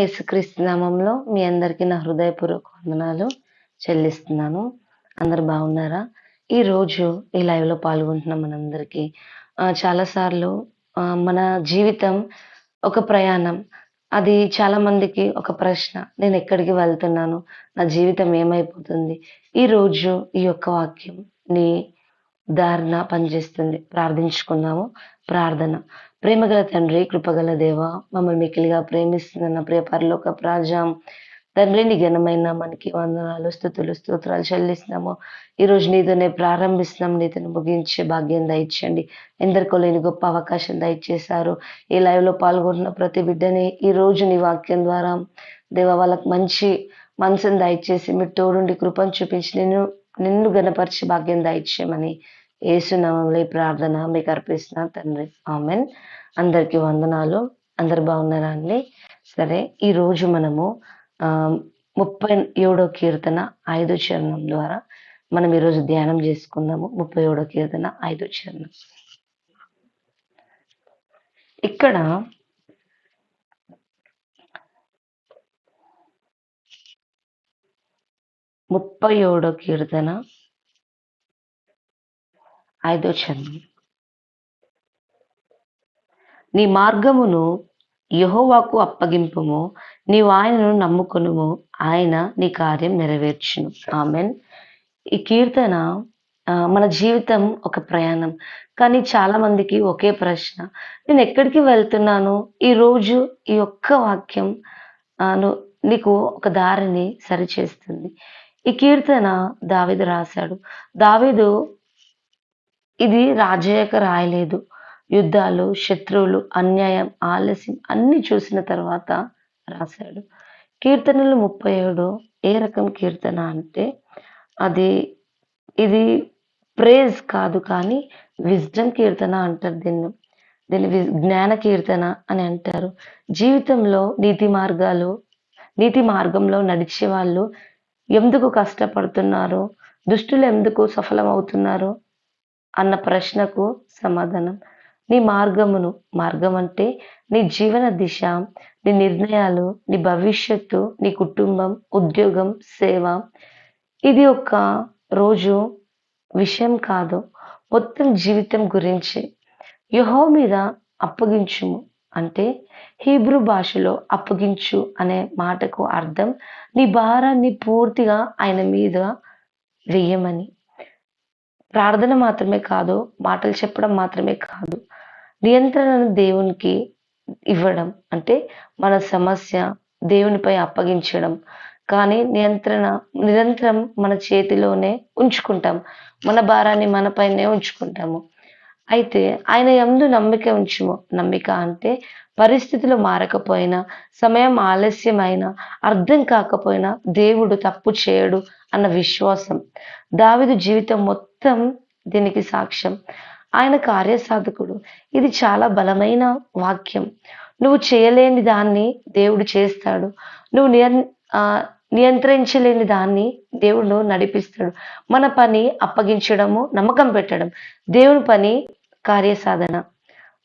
యేసుక్రీస్తు నామంలో మీ అందరికీ నా హృదయపూర్వక వందనాలు చెల్లిస్తున్నాను. అందరు బాగున్నారా? ఈ రోజు ఈ లైవ్లో పాల్గొంటున్నాం మనందరికీ చాలాసార్లు మన జీవితం ఒక ప్రయాణం. అది చాలా మందికి ఒక ప్రశ్న. నేను ఎక్కడికి వెళ్తున్నాను? నా జీవితం ఏమైపోతుంది? ఈ రోజు ఈ యొక్క వాక్యం నీ దారిన పనిచేస్తుంది. ప్రార్థించుకుందాము. ప్రార్థన. ప్రేమగల తండ్రి కృపగల దేవ మమ్మల్ని మిక్కిలిగా ప్రేమిస్తున్న ప్రియ పరలోక ప్రాజాం తండ్రి ఘనమైన మనకి వందనాలు స్థుతులు స్తోత్రాలు చెల్లిస్తున్నాము. ఈ రోజు నీతోనే ప్రారంభిస్తున్నాం నీతోనే ముగించే భాగ్యం దయచేయండి. ఎందరికో లేని గొప్ప అవకాశం దయచేశారు. ఈ లైవ్లో పాల్గొంటున్న ప్రతి బిడ్డని ఈ రోజు నీ వాక్యం ద్వారా దేవ వాళ్ళకి మంచి మనసుని దయచేసి మీరు తోడుండి కృపను చూపించి నిన్ను నిన్ను గణపరిచి భాగ్యం దయచేయమని ఏసునామంలో ఈ ప్రార్థన మీకు అర్పిస్తున్నా తండ్రి. ఆమెన్. అందరికీ వందనాలు. అందరు బాగున్నారా అండి? సరే ఈ రోజు మనము ముప్పై ఏడో కీర్తన ఐదో చరణం ద్వారా మనం ఈరోజు ధ్యానం చేసుకుందాము. ముప్పై ఏడో కీర్తన ఐదో చరణం. ఇక్కడ ముప్పై ఏడో కీర్తన ఐదో చరణం నీ మార్గమును యహోవాకు అప్పగింపుము నీవు ఆయనను నమ్ముకొనుము ఆయన నీ కార్యం నెరవేర్చును. ఆమెన్. ఈ కీర్తన మన జీవితం ఒక ప్రయాణం. కానీ చాలా మందికి ఒకే ప్రశ్న. నేను ఎక్కడికి వెళ్తున్నాను? ఈ రోజు ఈ ఒక్క వాక్యం నీకు ఒక దారిని సరిచేస్తుంది. ఈ కీర్తన దావీదు రాశాడు. దావీదు ఇది రాజయ్యక రాయలేదు. యుద్ధాలు శత్రువులు అన్యాయం ఆలస్యం అన్ని చూసిన తర్వాత రాశాడు. కీర్తనలు ముప్పై ఏడు ఏ రకం కీర్తన అంటే అది ఇది ప్రేజ్ కాదు కానీ విజ్డమ్ కీర్తన అంటారు దీన్ని. దీన్ని వి- జ్ఞాన కీర్తన అని అంటారు. జీవితంలో నీతి మార్గాలు నీతి మార్గంలో నడిచే వాళ్ళు ఎందుకు కష్టపడుతున్నారు? దుష్టులు ఎందుకు సఫలమవుతున్నారు? అన్న ప్రశ్నకు సమాధానం. నీ మార్గమును మార్గం అంటే నీ జీవన దిశ నీ నిర్ణయాలు నీ భవిష్యత్తు నీ కుటుంబం ఉద్యోగం సేవ. ఇది ఒక రోజు విషయం కాదు మొత్తం జీవితం గురించి. యహో మీద అప్పగించుము అంటే హీబ్రూ భాషలో అప్పగించు అనే మాటకు అర్థం నీ భారాన్ని పూర్తిగా ఆయన మీద వెయ్యమని ప్రార్థన మాత్రమే కాదు మాటలు చెప్పడం మాత్రమే కాదు. నియంత్రణను దేవునికి ఇవ్వడం అంటే మన సమస్య దేవునిపై అప్పగించడం. కానీ నియంత్రణ నిరంతరం మన చేతిలోనే ఉంచుకుంటాం. మన భారాన్ని మనపైనే ఉంచుకుంటాము. అయితే ఆయన ఎందు నమ్మిక ఉంచుము. నమ్మిక అంటే పరిస్థితులు మారకపోయినా సమయం ఆలస్యమైనా అర్థం కాకపోయినా దేవుడు తప్పు చేయడు అన్న విశ్వాసం. దావిదు జీవితం మొత్తం దీనికి సాక్ష్యం. ఆయన కార్యసాధకుడు. ఇది చాలా బలమైన వాక్యం. నువ్వు చేయలేని దాన్ని దేవుడు చేస్తాడు. నువ్వు నియం ఆ, నియంత్రించలేని దాన్ని దేవుడు నడిపిస్తాడు. మన పని అప్పగించడము నమ్మకం పెట్టడం. దేవుని పని కార్యసాధన.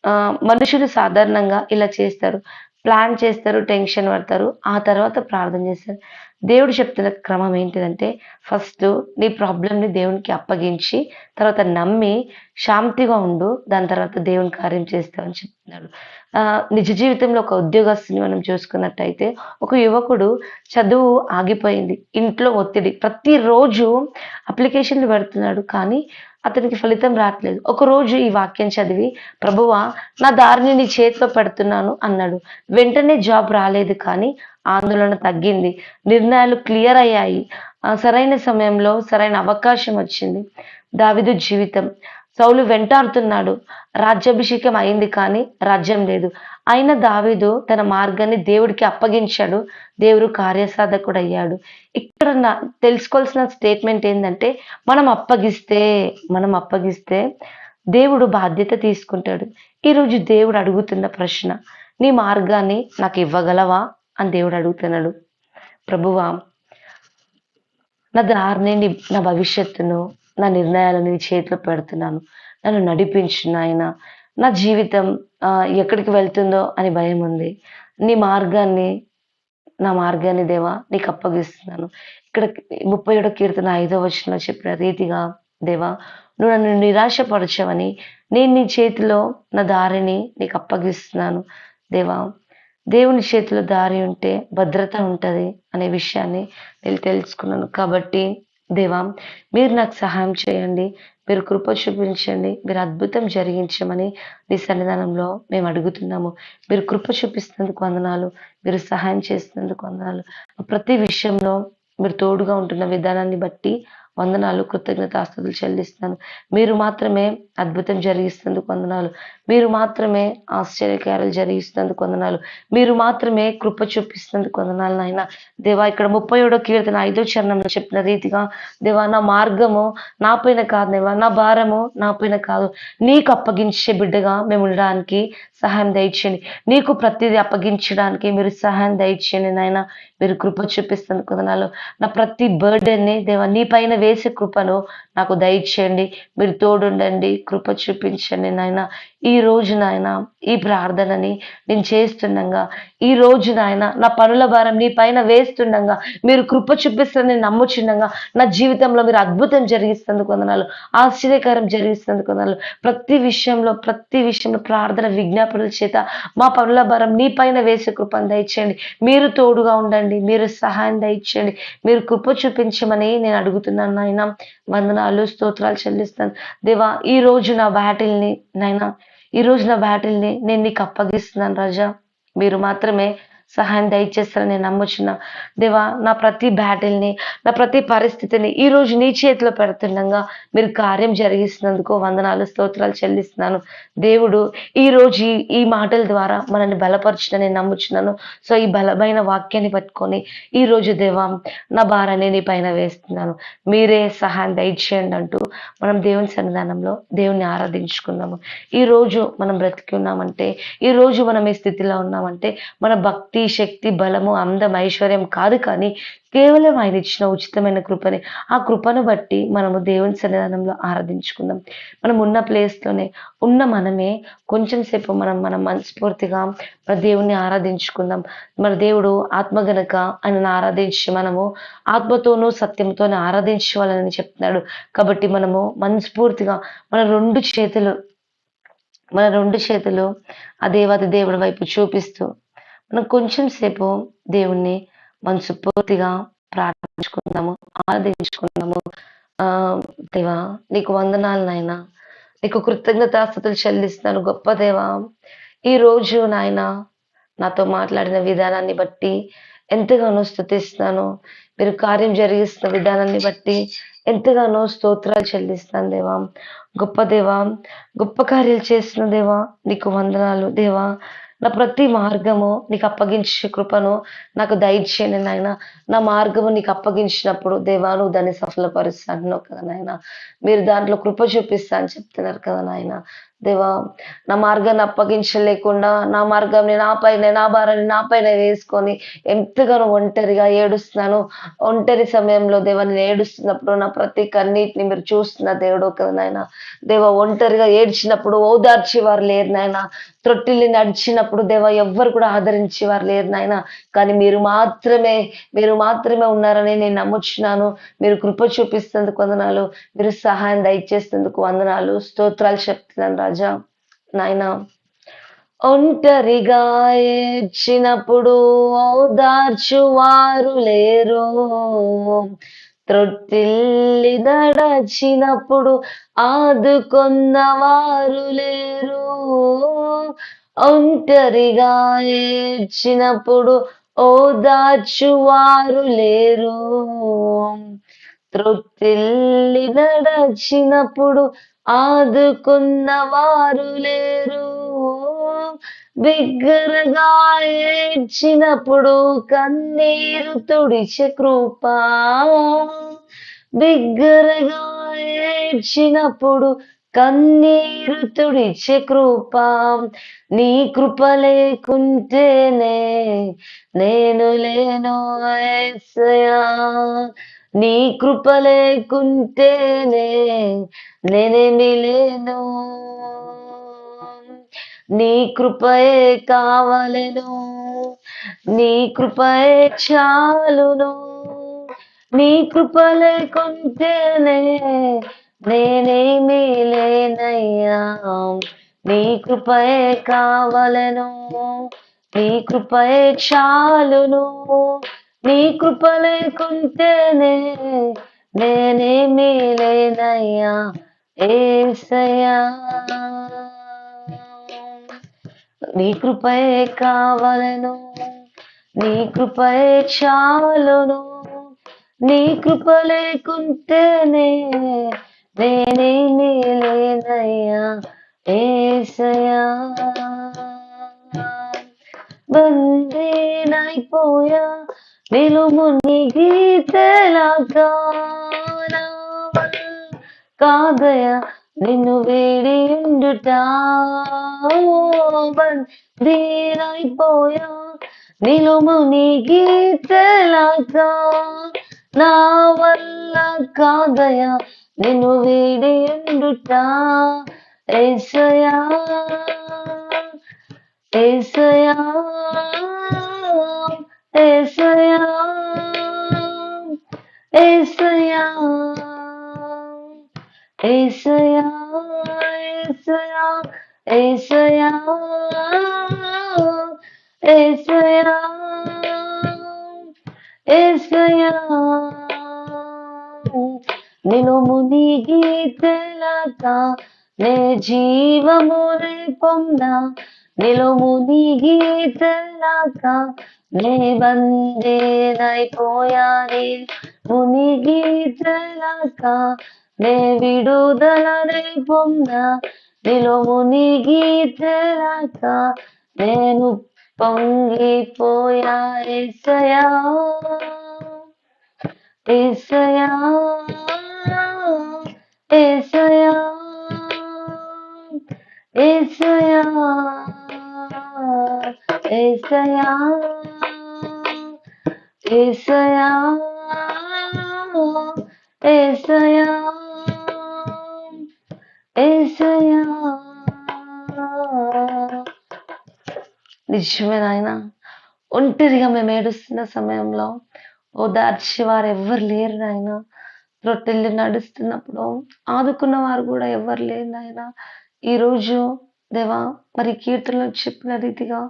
ఆ, మనుషులు సాధారణంగా ఇలా చేస్తారు. ప్లాన్ చేస్తారు టెన్షన్ పడతారు. ఆ తర్వాత ప్రార్థన చేస్తారు. దేవుడు చెప్తున్న క్రమం ఏంటిదంటే ఫస్ట్ నీ ప్రాబ్లంని దేవునికి అప్పగించి తర్వాత నమ్మి శాంతిగా ఉండు దాని తర్వాత దేవుని కార్యం చేస్తావని చెప్తున్నాడు నిజ జీవితంలో ఒక ఉద్యోగస్తుని మనం చూసుకున్నట్టయితే ఒక యువకుడు చదువు ఆగిపోయింది ఇంట్లో ఒత్తిడి ప్రతిరోజు అప్లికేషన్లు పెడుతున్నాడు కానీ అతనికి ఫలితం రావట్లేదు ఒక రోజు ఈ వాక్యం చదివి ప్రభువా నా దారిని నీ చేతిలో పెడుతున్నాను అన్నాడు. వెంటనే జాబ్ రాలేదు కానీ ఆందోళన తగ్గింది. నిర్ణయాలు క్లియర్ అయ్యాయి. సరైన సమయంలో సరైన అవకాశం వచ్చింది. దావిదు జీవితం. సౌలు వెంటాడుతున్నాడు. రాజ్యాభిషేకం అయింది కానీ రాజ్యం లేదు. అయిన దావీదు తన మార్గాన్ని దేవుడికి అప్పగించాడు. దేవుడు కార్యసాధకుడు అయ్యాడు ఇక్కడ నా తెలుసుకోవాల్సిన స్టేట్మెంట్ ఏంటంటే మనం అప్పగిస్తే మనం అప్పగిస్తే దేవుడు బాధ్యత తీసుకుంటాడు. ఈరోజు దేవుడు అడుగుతున్న ప్రశ్న నీ మార్గాన్ని నాకు ఇవ్వగలవా అని దేవుడు అడుగుతున్నాడు. ప్రభువా నా దారిని నా భవిష్యత్తును నా నిర్ణయాలను నీ చేతిలో పెడుతున్నాను. నన్ను నడిపించిన ఆయన నా జీవితం ఎక్కడికి వెళ్తుందో అని భయం ఉంది. నీ మార్గాన్ని నా మార్గాన్ని దేవా నీకు అప్పగిస్తున్నాను. ఇక్కడ ముప్పై ఏడో కీర్తన ఐదో వచనంలో చెప్పిన రీతిగా దేవా నువ్వు నన్ను నిరాశపరచవని నేను నీ చేతిలో నా దారిని నీకు అప్పగిస్తున్నాను. దేవా దేవుని చేతిలో దారి ఉంటే భద్రత ఉంటుంది అనే విషయాన్ని నేను తెలుసుకున్నాను. కాబట్టి దేవా మీరు నాకు సహాయం చేయండి. మీరు కృప చూపించండి. మీరు అద్భుతం జరిగించమని నీ సన్నిధానంలో మేము అడుగుతున్నాము. మీరు కృప చూపిస్తున్నందుకు వందనాలు. మీరు సహాయం చేస్తున్నందుకు వందనాలు. ప్రతి విషయంలో మీరు తోడుగా ఉంటున్న విధానాన్ని బట్టి వందనాలు కృతజ్ఞత ఆస్తులు చెల్లిస్తున్నాను. మీరు మాత్రమే అద్భుతం జరిగిస్తున్నందుకు వందనాలు. మీరు మాత్రమే ఆశ్చర్యకార్యాలు జరిగిస్తున్నందుకు వందనాలు. మీరు మాత్రమే కృప చూపిస్తున్నందుకు వందనాలు నాయన. దేవా ఇక్కడ ముప్పై ఏడో కీర్తన ఐదో చరణంలో చెప్పిన రీతిగా దేవా నా మార్గము నా పైన కాదు దేవా నా భారము నా పైన కాదు. నీకు అప్పగించే బిడ్డగా మేము ఉండడానికి సహాయం దయచేయండి. నీకు ప్రతిదీ అప్పగించడానికి మీరు సహాయం దయచేయండి నాయన. మీరు కృప చూపిస్తున్నందుకు వందనాలు. నా ప్రతి బర్డెన్ని దేవా నీ పైన వేసే కృపను నాకు దయచేయండి. మీరు తోడుండండి కృప చూపించండి నాయన. ఈ రోజు నాయన ఈ ప్రార్థనని నేను చేస్తుండగా ఈ రోజు నాయన నా పనుల భారం నీ పైన వేస్తుండగా మీరు కృప చూపిస్తుందని నమ్ముచుండగా నా జీవితంలో మీరు అద్భుతం జరిగిస్తుంది వందనాలు ఆశ్చర్యకరం జరిగిస్తుంది వందనాలు. ప్రతి విషయంలో ప్రతి విషయంలో ప్రార్థన విజ్ఞాపనల చేత మా పనుల భారం నీ పైన వేసే కృపను దయచేయండి. మీరు తోడుగా ఉండండి మీరు సహాయం దయచేయండి మీరు కృప చూపించమని నేను అడుగుతున్నాను నాయన. వందనాలు స్తోత్రాలు చెల్లిస్తాను దేవా ఈ రోజు నా బ్యాటిల్ని నాయన ఈ రోజు నా బ్యాటిల్ని నేను నీకు అప్పగిస్తున్నాను రాజా. మీరు మాత్రమే సహాయం దయచేస్తారని నేను నమ్ముచున్నా. దేవా నా ప్రతి బ్యాటిల్ని నా ప్రతి పరిస్థితిని ఈ రోజు నీ చేతిలో పెడుతుండగా మీరు కార్యం జరిగిస్తున్నందుకు వందనాలు స్తోత్రాలు చెల్లిస్తున్నాను. దేవుడు ఈ రోజు ఈ- మాటల ద్వారా మనల్ని బలపరచునని నేను నమ్ముచున్నాను. సో ఈ బలమైన వాక్యాన్ని పట్టుకొని ఈ రోజు దేవా నా భారాన్ని నీ పైన వేస్తున్నాను. మీరే సహాయం దయచేయండి అంటూ మనం దేవుని సన్నిధానంలో దేవుని ఆరాధించుకున్నాము. ఈ రోజు మనం బ్రతికి ఉన్నామంటే ఈ రోజు మనం ఈ స్థితిలో ఉన్నామంటే మన భక్తి శక్తి బలము అందం ఐశ్వర్యం కాదు కానీ కేవలం ఆయన ఇచ్చిన ఉచితమైన కృపని. ఆ కృపను బట్టి మనము దేవుని సన్నిధానంలో ఆరాధించుకుందాం. మనం ఉన్న ప్లేస్లోనే ఉన్న మనమే కొంచెం సేపు మనం మనం మనస్ఫూర్తిగా మన దేవుణ్ణి ఆరాధించుకుందాం. మన దేవుడు ఆత్మ గనక ఆయనను ఆరాధించి మనము ఆత్మతోనూ సత్యంతోనూ ఆరాధించాలని చెప్తున్నాడు. కాబట్టి మనము మనస్ఫూర్తిగా మన రెండు చేతులు మన రెండు చేతులు ఆ దేవాది దేవుడి వైపు చూపిస్తూ మనం కొంచెం సేపు దేవుణ్ణి మనసు పూర్తిగా ప్రార్థించుకుందాము ఆరాధించుకుందాము. ఆ దేవా నీకు వందనాలు నాయన. నీకు కృతజ్ఞతాస్థుతులు చెల్లిస్తున్నాను గొప్ప దేవా. ఈ రోజు నాయన నాతో మాట్లాడిన విధానాన్ని బట్టి ఎంతగానో స్థుతిస్తున్నాను మీరు కార్యం జరిగిస్తున్న విధానాన్ని బట్టి ఎంతగానో స్తోత్రాలు చెల్లిస్తాను దేవా. గొప్ప దేవా గొప్ప కార్యాలు చేస్తున్న దేవా నీకు వందనాలు దేవా. నా ప్రతి మార్గము నీకు అప్పగించే కృపను నాకు దయచేయండి నాయన. నా మార్గము నీకు అప్పగించినప్పుడు దేవా నువ్వు దాన్ని సఫలపరుస్తా అంటున్నావు కదా నాయన. మీరు దాంట్లో కృప చూపిస్తా అని చెప్తున్నారు కదా నాయన. దేవా నా మార్గాన్ని అప్పగించలేకుండా నా మార్గం నా పైన నా భారాన్ని నా పైన వేసుకొని ఎంతగానో ఒంటరిగా ఏడుస్తున్నాను. ఒంటరి సమయంలో దేవ నేను ఏడుస్తున్నప్పుడు నా ప్రతి కన్నీటిని మీరు చూస్తున్న దేవుడు కదా నాయన. దేవా ఒంటరిగా ఏడ్చినప్పుడు ఓదార్చేవారు లేరు నాయన. త్రొట్టిల్ని నడిచినప్పుడు దేవా ఎవ్వరు కూడా ఆదరించేవారు లేరు నాయన. కానీ మీరు మాత్రమే మీరు మాత్రమే ఉన్నారని నేను నమ్ముచున్నాను. మీరు కృప చూపిస్తేందుకు వందనాలు. మీరు సహాయం దయచేసేందుకు వందనాలు. స్తోత్రాలు చెప్తున్నాను రాజా నాయన. ఒంటరిగా ఏడ్చినప్పుడు ఓదార్చువారు లేరు. త్రొట్టిల్లి నడచినప్పుడు ఆదుకొన్నవారు లేరు. ఒంటరిగా ఏడ్చినప్పుడు ఓదార్చువారు లేరు. త్రొట్టిల్లి నడచినప్పుడు ఆదుకున్న వారు లేరు. బిగ్గరగా ఏడ్చినప్పుడు కన్నీరు తుడిచే కృప. బిగ్గరగా ఏడ్చినప్పుడు కన్నీరు తుడిచే కృప. నీ కృప లేకుంటేనే నేను లేను యేసయ్యా నీ కృప లేకుంటేనే నేనేమి లేను నీ కృపయే కావలను. నీ కృపయే చాలును. నీ కృప లేకుంటేనే నేనేమీ లేనయ్యా నీ కృపయే కావలను. నీ కృపయే చాలును. నీ కృప లేకుంటేనే నేనేమీ లేనయ్యా ఏసయ్యా. నీ కృపయే కావలను నీ కృపయే చావలను నీ కృప లేకుంటేనే నేనేమీ లేనయ్యా ఏసయ్యా. బందీనైపోయా నిలుముని గీతలాగానవల్ కాదయ. నిన్ను వేడిండుట దీనైపోయా నిలుముని గీతలాగా నా వల్ల కాదయ. నిన్ను వేడిండుట. ఏసయా ఏసయా ஏசையா ஏசையா ஏசையா ஏசையா ஏசையா ஏசையா ஏசையா నేను మునిగి తెలక నే జీవమునే పొందా నిలుమునిగి తెలక നെയ്വന്തേനായി പോയാനീൽ മുനിഗീതലാക്ക നെ വിടുതലനെ പൊന്ന നിലോ മുനിഗീതലാക്ക నేను పొంగిపోయా ఏసయా ఏసయా ఏసయా ఏసయా ఏసయా నిజమే నాయన ఒంటరిగా మేము ఏడుస్తున్న సమయంలో ఓదార్చి వారు ఎవ్వరు లేరు నాయన. రొట్టెళ్ళు నడుస్తున్నప్పుడు ఆదుకున్న వారు కూడా ఎవ్వరు లేరు నాయన. ఈరోజు దేవా మరి కీర్తనలో చెప్పిన రీతిగా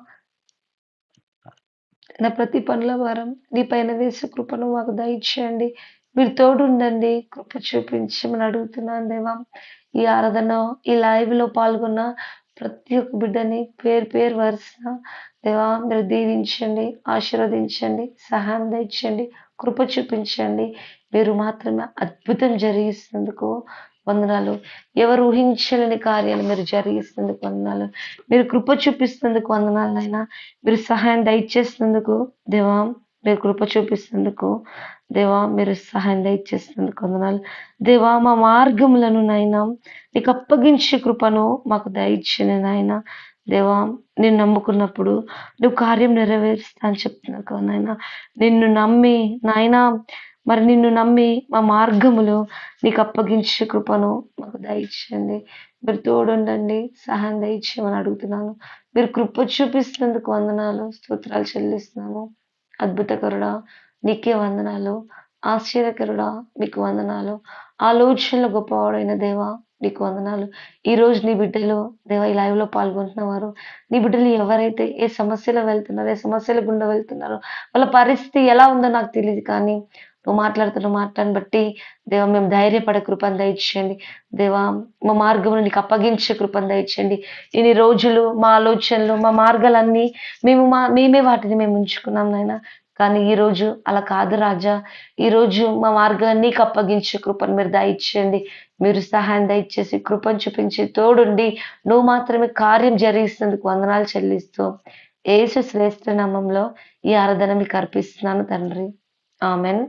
నా ప్రతి పనుల వారం నీ పైన వేసే కృపను మాకు దయచేయండి. మీరు తోడుండండి కృప చూపించమని అడుగుతున్నాను దేవా. ఈ ఆరాధన ఈ లైవ్లో పాల్గొన్న ప్రతి ఒక్క బిడ్డని పేరు పేరు వరుస దేవా మీరు దీవించండి ఆశీర్వదించండి సహాయం దయచండి కృప చూపించండి. మీరు మాత్రమే అద్భుతం జరిగిస్తున్నందుకు వందనాలు. ఎవరు ఊహించలేని కార్యాలు మీరు జరిగిస్తున్నందుకు వందనాలు. మీరు కృప చూపిస్తున్నందుకు వందనాలు అయినా మీరు సహాయం దయచేసినందుకు దేవా మీరు కృప చూపిస్తున్నందుకు దేవా మీరు సహాయం దయచేసినందుకు వందనాలు. దేవా మా మార్గములను నాయన నీకు అప్పగించే కృపను మాకు దయచిన నాయన. దేవా నేను నమ్ముకున్నప్పుడు నువ్వు కార్యం నెరవేరుస్తా అని చెప్తున్నావు కదా నాయన. నిన్ను నమ్మి నాయన మరి నిన్ను నమ్మి మా మార్గములు నీకు అప్పగించే కృపను మాకు దయచేయండి. మీరు తోడుండండి సహాయం దయచేయమని అడుగుతున్నాను. మీరు కృప చూపిస్తున్నందుకు వందనాలు స్తోత్రాలు చెల్లిస్తున్నాను అద్భుతకరుడా నీకే వందనాలు. ఆశ్చర్యకరుడా నీకు వందనాలు. ఆలోచనలు గొప్పవాడైన దేవా నీకు వందనాలు. ఈరోజు నీ బిడ్డలు దేవా ఈ లైవ్లో పాల్గొంటున్నవారు నీ బిడ్డలు ఎవరైతే ఏ సమస్యలో వెళ్తున్నారో ఏ సమస్యల గుండా వెళ్తున్నారో వాళ్ళ పరిస్థితి ఎలా ఉందో నాకు తెలియదు కానీ నువ్వు మాట్లాడుతున్న మాటను బట్టి దేవా మేము ధైర్యపడే కృపను దయచేయండి. దేవా మా మార్గమును నీకు అప్పగించే కృపను దయచేయండి. ఇన్ని రోజులు మా ఆలోచనలు మా మార్గాలన్నీ మేము మా మేమే వాటిని మేము ఉంచుకున్నాం నాయన. కానీ ఈ రోజు అలా కాదు రాజా. ఈ రోజు మా మార్గాన్ని నీకు అప్పగించే కృపను మీరు దయచేయండి. మీరు సహాయం దయచేసి కృపను చూపించి తోడుండి. నువ్వు మాత్రమే కార్యం జరిగిస్తున్నందుకు వందనాలు చెల్లిస్తూ ఏసు శ్రేష్ఠ నామంలో ఈ ఆరాధన మీకు అర్పిస్తున్నాను తండ్రి. ఆమెన్.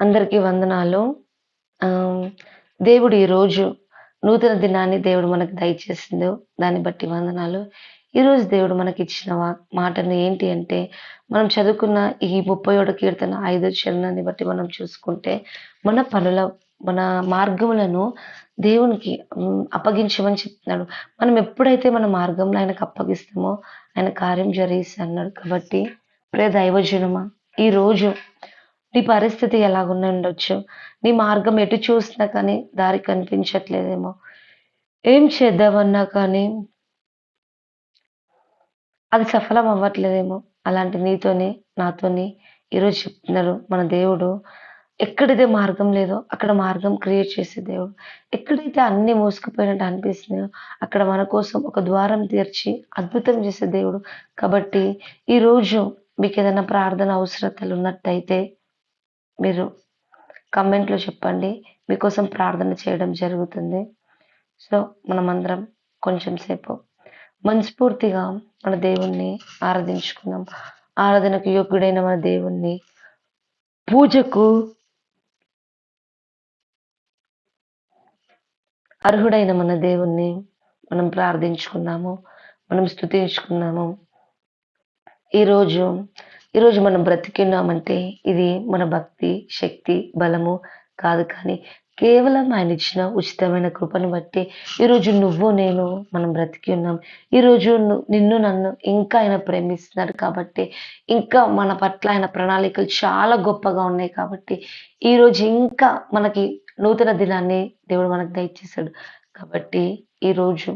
అందరికీ వందనాలు. దేవుడు ఈరోజు నూతన దినాన్ని దేవుడు మనకు దయచేసిందో దాన్ని బట్టి వందనాలు. ఈరోజు దేవుడు మనకి ఇచ్చిన మాటను ఏంటి అంటే మనం చదువుకున్న ఈ ముప్పై ఒకటో కీర్తన ఐదో చరణాన్ని బట్టి మనం చూసుకుంటే మన పనుల మన మార్గములను దేవునికి అప్పగించమని చెప్తున్నాడు. మనం ఎప్పుడైతే మన మార్గంలో ఆయనకు అప్పగిస్తామో ఆయన కార్యం జరిగిస్తా అన్నాడు కాబట్టి ప్రే దైవజనమా ఈరోజు నీ పరిస్థితి ఎలాగున్న ఉండొచ్చు? నీ మార్గం ఎటు చూసినా కానీ దారి కనిపించట్లేదేమో. ఏం చేద్దామన్నా కానీ అది సఫలం అవ్వట్లేదేమో. అలాంటి నీతోని నాతోని ఈరోజు చెప్తున్నారు మన దేవుడు. ఎక్కడైతే మార్గం లేదో అక్కడ మార్గం క్రియేట్ చేసే దేవుడు. ఎక్కడైతే అన్ని మోసుకుపోయినట్టు అనిపిస్తున్నాయో అక్కడ మన కోసం ఒక ద్వారం తీర్చి అద్భుతం చేసే దేవుడు. కాబట్టి ఈరోజు మీకు ఏదైనా ప్రార్థన అవసరతలు ఉన్నట్టయితే మీరు కమెంట్లో చెప్పండి. మీకోసం ప్రార్థన చేయడం జరుగుతుంది. సో మనమందరం కొంచెం సేపు మనస్ఫూర్తిగా మన దేవుణ్ణి ఆరాధించుకుందాం. ఆరాధనకు యోగ్యుడైన మన దేవుణ్ణి పూజకు అర్హుడైన మన దేవుణ్ణి మనం ప్రార్థించుకున్నాము మనం స్తుతించుకున్నాము ఈరోజు ఈరోజు మనం బ్రతికున్నామంటే ఇది మన భక్తి శక్తి బలము కాదు కానీ కేవలం ఆయన ఇచ్చిన ఉచితమైన కృపను బట్టి ఈరోజు నువ్వు నేను మనం బ్రతికి ఉన్నాం. ఈరోజు నిన్ను నన్ను ఇంకా ఆయన ప్రేమిస్తున్నాడు కాబట్టి ఇంకా మన పట్ల ఆయన ప్రణాళికలు చాలా గొప్పగా ఉన్నాయి కాబట్టి ఈరోజు ఇంకా మనకి నూతన దినాన్ని దేవుడు మనకు దయచేశాడు కాబట్టి ఈరోజు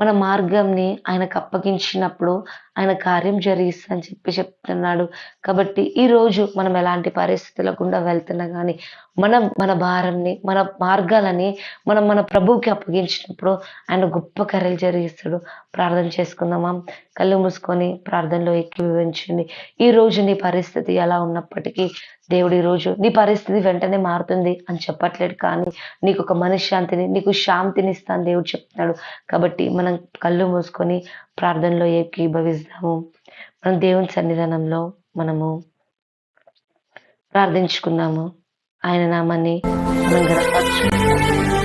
మన మార్గంని ఆయనకు అప్పగించినప్పుడు ఆయన కార్యం జరిగిస్తా అని చెప్పి చెప్తున్నాడు. కాబట్టి ఈ రోజు మనం ఎలాంటి పరిస్థితుల గుండా వెళ్తున్నా కానీ మనం మన భారంని మన మార్గాలని మనం మన ప్రభువుకి అప్పగించినప్పుడు ఆయన గొప్ప కార్యాలు జరిగిస్తాడు. ప్రార్థన చేసుకుందామా? కళ్ళు మూసుకొని ప్రార్థనలో ఎక్కివించండి ఈ ఈరోజు నీ పరిస్థితి ఎలా ఉన్నప్పటికీ దేవుడు ఈరోజు రోజు నీ పరిస్థితి వెంటనే మారుతుంది అని చెప్పట్లేడు కానీ నీకు ఒక మనశ్శాంతిని నీకు శాంతిని ఇస్తాను దేవుడు చెప్తున్నాడు. కాబట్టి మనం కళ్ళు మూసుకొని ప్రార్థనలో ఏకీభవిస్తాము. మనం దేవుని సన్నిధానంలో మనము ప్రార్థించుకుందాము. ఆయన నామాన్ని మనం గడపచ్చు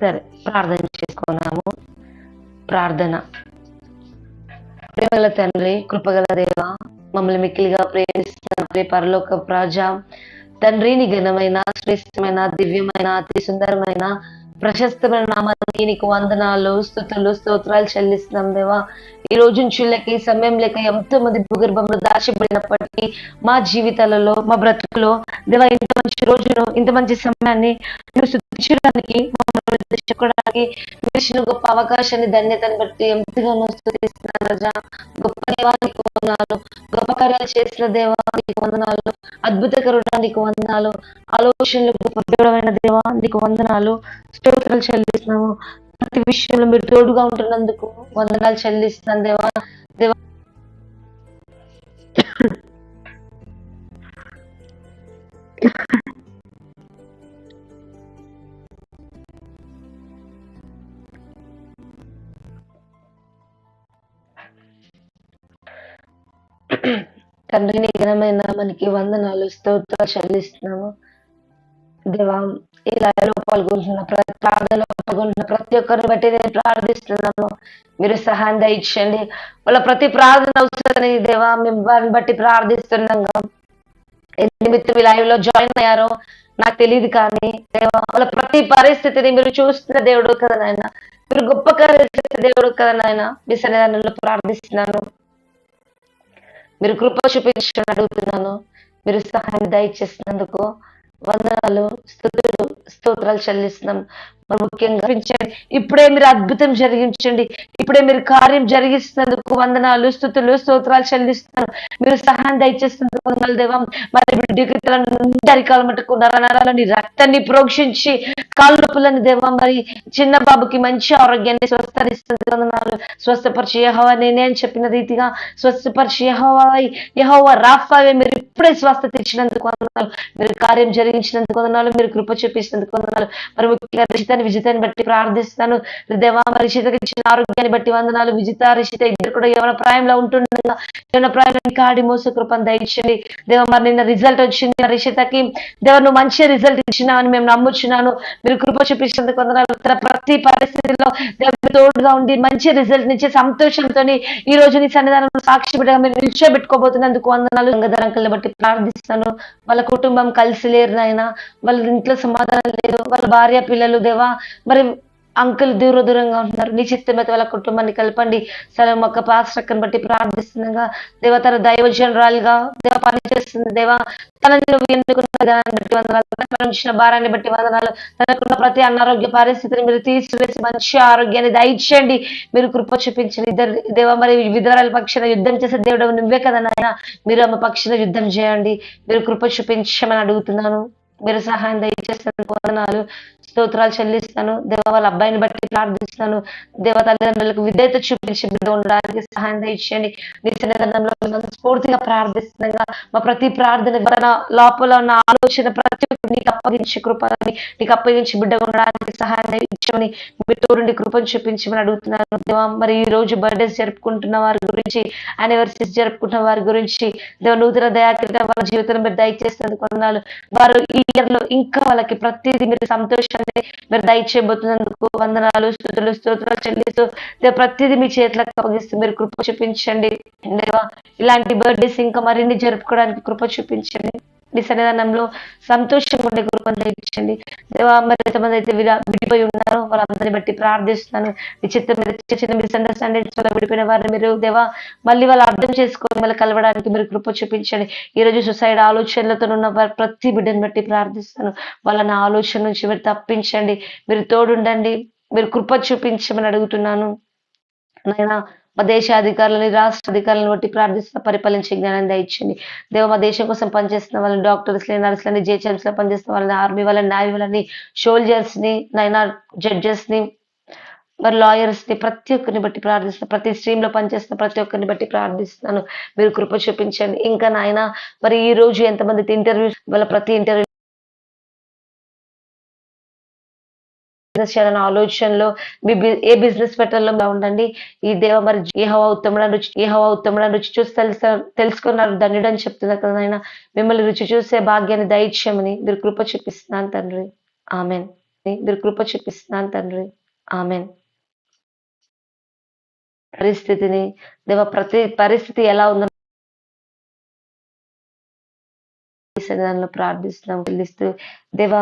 సరే ప్రార్థన చేసుకున్నాము. ప్రార్థన. ప్రేమగల తండ్రి కృపగల దేవ మమ్మల్ని మిక్కిలిగా ప్రేమిస్తున్న పరలోక ప్రజ తండ్రిని ఘనమైన శ్రేష్టమైన దివ్యమైన అతి సుందరమైన ప్రశస్తమైన నామానికి నీకు వందనాలు స్థుతులు స్తోత్రాలు చెల్లిస్తున్నాం దేవా. ఈ రోజు చూడలేక ఈ సమయం లేక ఎంతో మంది భూగర్భంలో దాచబడినప్పటికీ మా జీవితాలలో మా బ్రతుకులో దేవా ఇంత మంచి రోజును ఇంత మంచి సమయాన్ని నువ్వు స్థుతించడానికి మమ్మల్ని చెప్పడానికి మీరు ఇచ్చిన గొప్ప అవకాశాన్ని ధన్యతను బట్టి ఎంతగానో స్థుతిస్తున్నాను రజా. గొప్ప దేవానికి వందనాలు. గొప్ప కార్యాలు చేసిన దేవానికి వందనాలు. అద్భుతకరుడా నీకు వందనాలు. ఆలోచనలు గొప్ప దేవుడమైన దేవా నీకు వందనాలు. స్తోత్రాలు చెల్లిస్తున్నాము. ప్రతి విషయంలో మీరు తోడుగా ఉంటున్నందుకు వందనాలు చెల్లిస్తున్నాను దేవా. దేవా. తండ్రిని ఘనమైన మనకి వందనాలు స్తోత్రాలు చెల్లిస్తున్నాము. దేవా ఇలా పాల్గొంటున్న ప్రతి ప్రార్థనలో పాల్గొంటున్న ప్రతి ఒక్కరిని బట్టి నేను ప్రార్థిస్తున్నాను. మీరు సహాయం దయచండి వాళ్ళ ప్రతి ప్రార్థన అవసరం దేవా మేము వారిని బట్టి ప్రార్థిస్తున్నాం నిమిత్తం లైవ్లో జాయిన్ అయ్యారో నాకు తెలియదు కానీ దేవా వాళ్ళ ప్రతి పరిస్థితిని మీరు చూస్తున్న దేవుడు కదా నాయన. మీరు గొప్ప కార్యాలు చేసే దేవుడు కదా నాయన. మీ సన్నిధానంలో ప్రార్థిస్తున్నాను. మీరు కృప చూపించని అడుగుతున్నాను. మీరు సహాయం దయచేసినందుకు వందనాలు స్థుతులు స్తోత్రాలు చెల్లిస్తున్నాం. మరి ముఖ్యంగా ఇప్పుడే మీరు అద్భుతం జరిగించండి. ఇప్పుడే మీరు కార్యం జరిగిస్తున్నందుకు వందనాలు స్థుతులు స్తోత్రాలు చెల్లిస్తున్నారు మీరు సహాయం దయచేస్తున్నందుకు వందలు దేవం. మరి బిడ్డకి అరికాల మటుకు నరనరాలని రక్తాన్ని ప్రోక్షించి కాళ్ళ నొప్పులను దేవం మరి చిన్న బాబుకి మంచి ఆరోగ్యాన్ని స్వస్థరిస్తుంది వందనాలు. స్వస్థపరిచి యహోవా నేనే అని చెప్పిన రీతిగా స్వస్థపరిచి యహోవా యహోవా రాఫావే మీరు ఇప్పుడే స్వస్థత ఇచ్చినందుకు వందనాలు. మీరు కార్యం జరిగించినందుకు వందనాలు మీరు కృప చూపించినందుకు వందనాలు. మరి ముఖ్యంగా రిషితాన్ని విజితాన్ని బట్టి ప్రార్థిస్తాను. దేవా మరి రిషితకి ఇచ్చిన ఆరోగ్యాన్ని బట్టి వందనాలు. విజిత రిషిత ఇద్దరు కూడా యవన ప్రాయంలో ఉంటుండగా యవన ప్రాయంలో కాడి మోస కృపను దయచండి దేవ మరి నిన్న రిజల్ట్ వచ్చింది. రిషితకి దేవ నువ్వు మంచి రిజల్ట్ ఇచ్చినావని మేము నమ్ముచున్నాను. మీరు కృప చూపించినందుకు వందనాలు. తన ప్రతి పరిస్థితిలో తోడుగా ఉండి మంచి రిజల్ట్ నిచ్చే సంతోషంతో ఈ రోజు నీ సన్నిధానంలో సాక్షి బిడ్డగా మీరు నిల్చోబెట్టుకోబోతున్నందుకు వందనాలు. గంగాధర అంకుల్ని బట్టి ప్రార్థిస్తాను. వాళ్ళ కుటుంబం కలిసి లేరు నాయన. వాళ్ళ ఇంట్లో సమాధానం లేదు. వాళ్ళ భార్య పిల్లలు దేవా మరి అంకుల్ దూర దూరంగా ఉంటున్నారు. నీ చిత్తమైతే వాళ్ళ కుటుంబాన్ని కలపండి. సరే మొక్క పాస్టక్కని బట్టి ప్రార్థిస్తుండగా దేవ తన దైవజనరాలుగా దేవ పని చేస్తుంది దేవా తనని నువ్వు ఎన్నుకున్న విధానాన్ని బట్టి వందనాలు. మనం భారాన్ని బట్టి వందనాలు. తనకున్న ప్రతి అనారోగ్య పరిస్థితిని మీరు తీసివేసి మంచి ఆరోగ్యాన్ని దయచేయండి. మీరు కృప చూపించండి. ఇద్దరు దేవ మరి విధవరాల పక్షాన యుద్ధం చేసే దేవుడు నువ్వే కదా నాయన. మీరు ఆమె పక్షాన యుద్ధం చేయండి. మీరు కృప చూపించమని అడుగుతున్నాను. మీరు సహాయం దయచేస్తాను వందనాలు. స్తోత్రాలు చెల్లిస్తాను. దేవ వాళ్ళ అబ్బాయిని బట్టి ప్రార్థిస్తాను దేవ తల్లిదండ్రులకు విధేయత చూపించి బిడ్డ ఉండడానికి సహాయం ఇచ్చేయండి నీ సన్నిధానంలో మిమ్మల్ని స్ఫూర్తిగా ప్రార్థిస్తుండగా మా ప్రతి ప్రార్థన లోపల ఉన్న ఆలోచన ప్రతి ఒక్కటి నీకు అప్పగించి కృపని నీకు అప్పగించి బిడ్డ ఉండడానికి సహాయం ఇచ్చామని మీ తోడుండి కృపను చూపించమని అడుగుతున్నాను. దేవా మరి ఈ రోజు బర్త్డేస్ జరుపుకుంటున్న వారి గురించి యానివర్సరీస్ జరుపుకుంటున్న వారి గురించి దేవ నూతన దయాకరిగా వాళ్ళ జీవితం మీద దయచేసినందుకు వందనాలు. వారు ఈ ఇయర్లో ఇంకా వాళ్ళకి ప్రతిదీ మీరు సంతోషాన్ని మీరు దయచేయబోతున్నందుకు వందనాలు స్థుతులు స్తోత్రాలు చెల్లిస్తూ ప్రతిదీ మీ చేతులకు అప్పగిస్తూ మీరు కృప చూపించండి. దేవా ఇలాంటి బర్త్డేస్ ఇంకా మరిన్ని జరుపుకోవడానికి కృప చూపించండి. మీ సన్నిధానంలో సంతోషంగా ఉండే కృపను దయచేయండి దేవా మరి ఎంతమంది అయితే విడిపోయి ఉన్నారో వాళ్ళందరినీ బట్టి ప్రార్థిస్తున్నాను. మీ చిన్న మిస్అండర్స్టాండింగ్స్ వల్ల విడిపోయిన వారిని మీరు దేవా మళ్ళీ వాళ్ళు అర్థం చేసుకొని మళ్ళీ కలవడానికి మీరు కృప చూపించండి. ఈ రోజు సుసైడ్ ఆలోచనలతో ఉన్న వారి ప్రతి బిడ్డను బట్టి ప్రార్థిస్తాను. వాళ్ళని ఆలోచన నుంచి మీరు తప్పించండి. మీరు తోడుండండి. మీరు కృప చూపించమని అడుగుతున్నాను. నాయనా మా దేశ అధికారులని రాష్ట్ర అధికారులను బట్టి ప్రార్థిస్తున్న పరిపాలించే జ్ఞానం దయచండి దేవ మా దేశం కోసం పనిచేస్తున్న వాళ్ళని డాక్టర్స్ని నర్సులని జేహెచ్ఎంస్లో పనిచేస్తున్న వాళ్ళని ఆర్మీ వాళ్ళని నావీ వాళ్ళని సోల్జర్స్ని నైనా జడ్జెస్ని మరి లాయర్స్ని ప్రతి ఒక్కరిని బట్టి ప్రార్థిస్తున్నాను ప్రతి స్ట్రీమ్లో పనిచేస్తున్న ప్రతి ఒక్కరిని బట్టి ప్రార్థిస్తున్నాను. మీరు కృప చూపించండి. ఇంకా నాయన మరి ఈ రోజు ఎంతమంది ఇంటర్వ్యూ వాళ్ళ ప్రతి ఇంటర్వ్యూ బిజినెస్ చేయాలన్న ఆలోచనలో మీ ఏ బిజినెస్ పెట్టాలో ఉండండి ఈ దేవ మరి ఏ హవా ఉత్తముడని రుచి ఏ హవా ఉత్తముడని రుచి చూసి తెలుసా తెలుసుకున్నారు ధన్యుడు అని చెప్తున్నారు కదా ఆయన మిమ్మల్ని రుచి చూసే భాగ్యాన్ని దయచేయమని మీరు కృప చూపిస్తున్నాను తండ్రి. ఆమెన్. మీరు కృప చూపిస్తున్నాను తండ్రి. ఆమెన్. పరిస్థితిని దేవ ప్రతి పరిస్థితి ఎలా ఉందో సన్నిధానంలో ప్రార్థిస్తున్నాం. చెల్లిస్తూ దేవ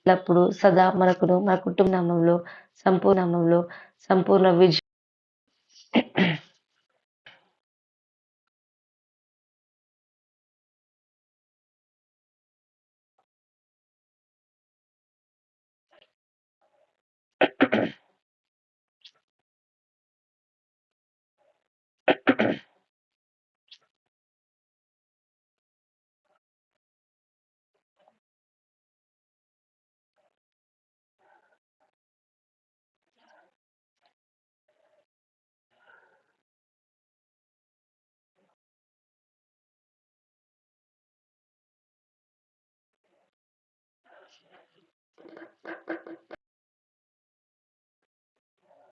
ఎల్లప్పుడు సదా మనకును మన కుటుంబంలో నామంలో సంపూర్ణ విజయం.